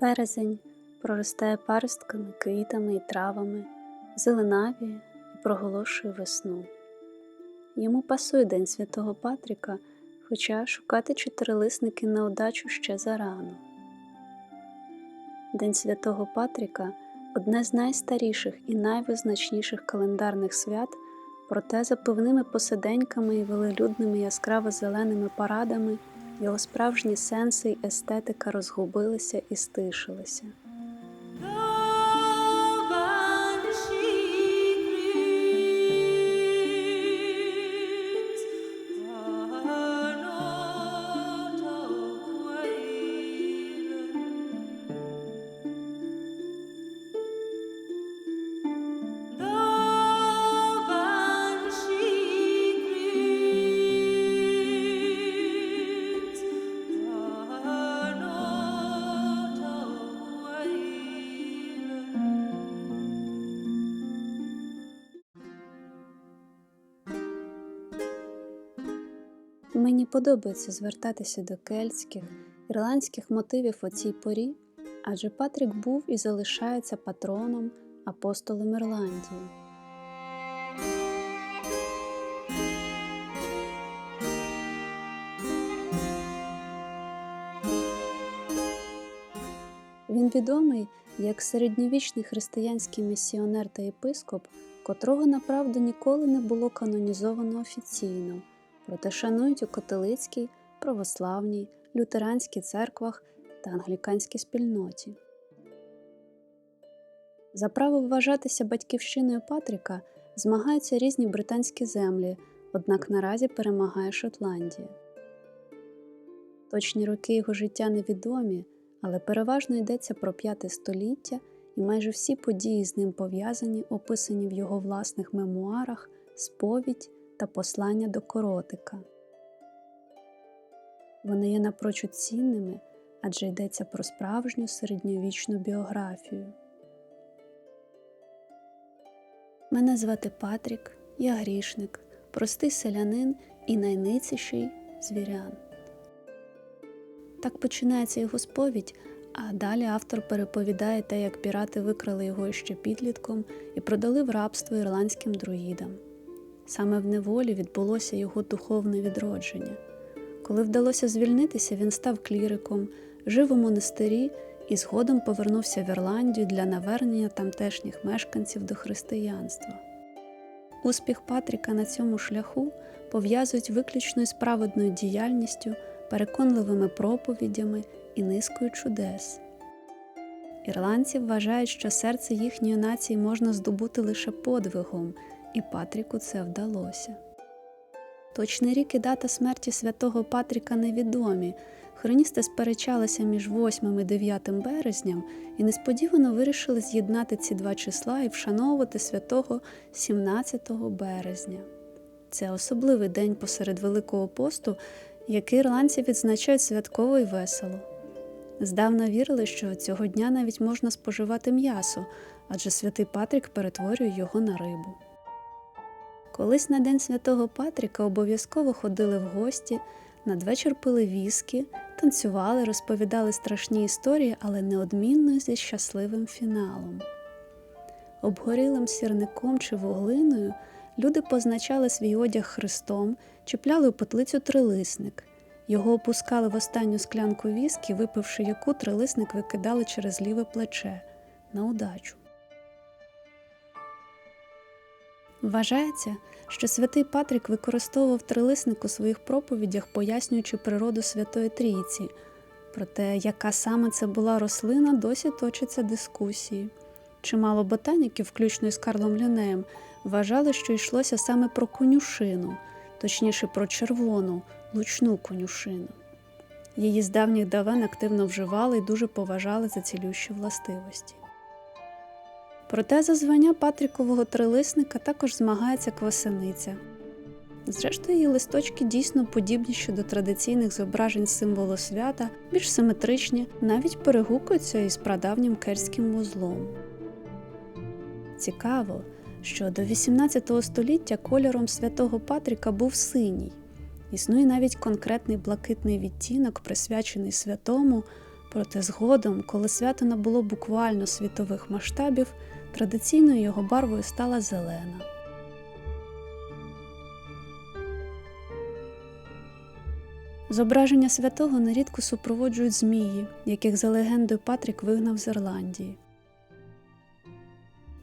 Березень проростає паростками, квітами і травами, зеленавіє і проголошує весну. Йому пасує День Святого Патріка, хоча шукати чотирилисники на удачу ще зарано. День Святого Патріка одне з найстаріших і найвизначніших календарних свят, проте за певними посиденьками і велелюдними яскраво зеленими парадами його справжні сенси й естетика розгубилися і стишилися. Мені подобається звертатися до кельтських, ірландських мотивів у цій порі, адже Патрік був і залишається патроном, апостолом Ірландії. Він відомий як середньовічний християнський місіонер та єпископ, котрого направду ніколи не було канонізовано офіційно, проте шанують у католицькій, православній, лютеранській церквах та англіканській спільноті. За право вважатися батьківщиною Патріка змагаються різні британські землі, однак наразі перемагає Шотландія. Точні роки його життя невідомі, але переважно йдеться про п'яте століття, і майже всі події з ним пов'язані, описані в його власних мемуарах, сповідь та послання до коротика. Вони є напрочуд цінними, адже йдеться про справжню середньовічну біографію. Мене звати Патрік, я грішник, простий селянин і найниціший звірян. Так починається його сповідь, а далі автор переповідає те, як пірати викрали його ще підлітком і продали в рабство ірландським друїдам. Саме в неволі відбулося його духовне відродження. Коли вдалося звільнитися, він став кліриком, жив у монастирі і згодом повернувся в Ірландію для навернення тамтешніх мешканців до християнства. Успіх Патріка на цьому шляху пов'язують виключно із праведною діяльністю, переконливими проповідями і низкою чудес. Ірландці вважають, що серце їхньої нації можна здобути лише подвигом, і Патріку це вдалося. Точний рік і дата смерті святого Патріка невідомі. Хроністи сперечалися між 8 і 9 березням і несподівано вирішили з'єднати ці два числа і вшановувати святого 17 березня. Це особливий день посеред Великого посту, який ірландці відзначають святково і весело. Здавна вірили, що цього дня навіть можна споживати м'ясо, адже святий Патрік перетворює його на рибу. Колись на День святого Патріка обов'язково ходили в гості, надвечір пили віскі, танцювали, розповідали страшні історії, але неодмінно зі щасливим фіналом. Обгорілим сірником чи вуглиною люди позначали свій одяг хрестом, чіпляли у петлицю трилисник. Його опускали в останню склянку віскі, випивши яку трилисник викидали через ліве плече на удачу. Вважається, що святий Патрік використовував трилисник у своїх проповідях, пояснюючи природу Святої Трійці. Проте, яка саме це була рослина, досі точаться дискусії. Чимало ботаніків, включно із Карлом Лінеєм, вважали, що йшлося саме про конюшину, точніше про червону, лучну конюшину. Її з давніх давен активно вживали і дуже поважали за цілющі властивості. Проте за звання Патрікового трилисника також змагається квасениця. Зрештою, її листочки дійсно подібніші до традиційних зображень символу свята, більш симетричні, навіть перегукуються із прадавнім кельтським вузлом. Цікаво, що до 18 століття кольором святого Патріка був синій. Існує навіть конкретний блакитний відтінок, присвячений святому, проте згодом, коли свято набуло буквально світових масштабів, традиційною його барвою стала зелена. Зображення святого нерідко супроводжують змії, яких за легендою Патрік вигнав з Ірландії.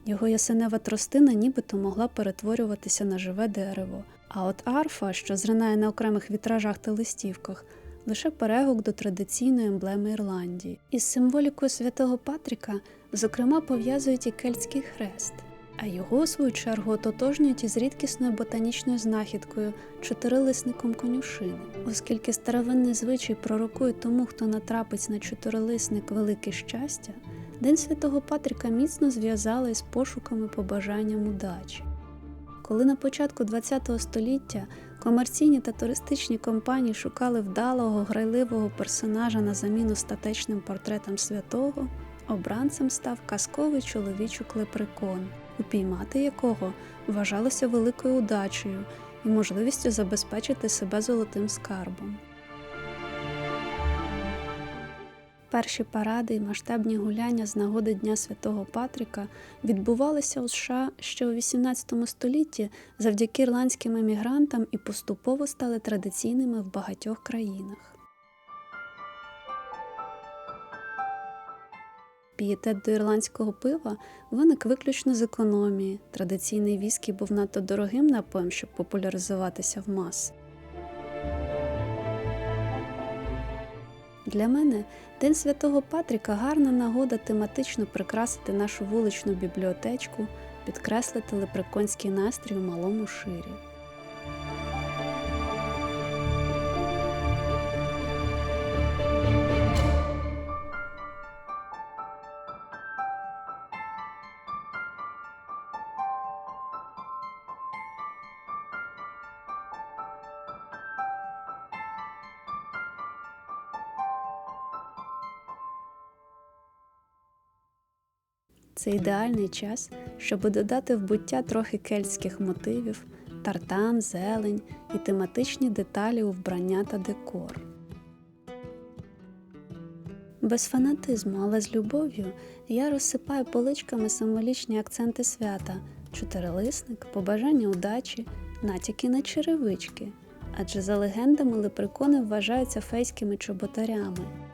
Його ясенева тростина нібито могла перетворюватися на живе дерево, а от арфа, що зринає на окремих вітражах та листівках, лише перегук до традиційної емблеми Ірландії. Із символікою святого Патріка, зокрема, пов'язують і кельтський хрест, а його, у свою чергу, ототожнюють із рідкісною ботанічною знахідкою чотирилисником конюшини, оскільки старовинний звичай пророкує тому, хто натрапить на чотирилисник велике щастя. День святого Патріка міцно зв'язали із пошуками побажанням удачі. Коли на початку ХХ століття комерційні та туристичні компанії шукали вдалого, грайливого персонажа на заміну статечним портретам святого, обранцем став казковий чоловічок лепрекон, упіймати якого вважалося великою удачею і можливістю забезпечити себе золотим скарбом. Перші паради і масштабні гуляння з нагоди Дня Святого Патріка відбувалися у США ще у XVIII столітті завдяки ірландським емігрантам і поступово стали традиційними в багатьох країнах. Пієтет до ірландського пива виник виключно з економії. Традиційний віскі був надто дорогим напоєм, щоб популяризуватися в маси. Для мене День Святого Патріка гарна нагода тематично прикрасити нашу вуличну бібліотечку, підкреслити лепреконський настрій у малому ширі. Це ідеальний час, щоб додати в буття трохи кельтських мотивів, тартан, зелень і тематичні деталі у вбрання та декор. Без фанатизму, але з любов'ю я розсипаю поличками символічні акценти свята, чотирилисник, побажання удачі, натяки на черевички, адже за легендами лепрекони вважаються фейськими чоботарями.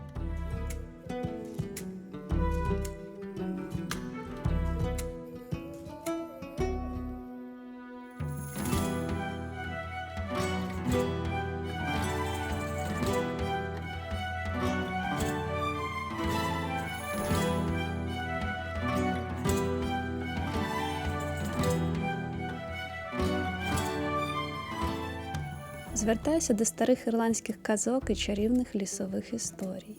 Звертаюся до старих ірландських казок і чарівних лісових історій.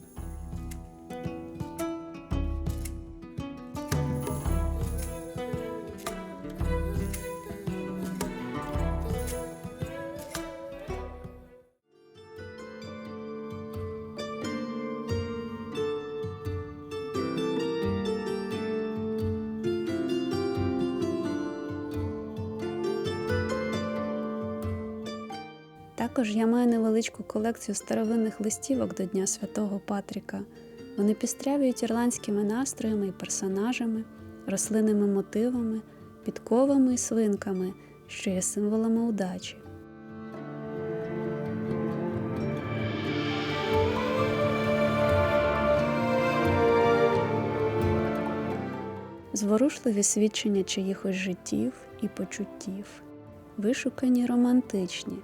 Також я маю невеличку колекцію старовинних листівок до Дня Святого Патріка. Вони пістрявіють ірландськими настроями і персонажами, рослинними мотивами, підковами і свинками, що є символами удачі. Зворушливі свідчення чиїхось життів і почуттів, вишукані романтичні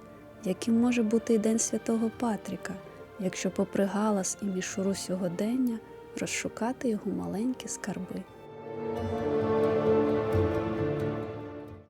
яким може бути і День Святого Патріка, якщо попри галас і мішуру сьогодення розшукати його маленькі скарби.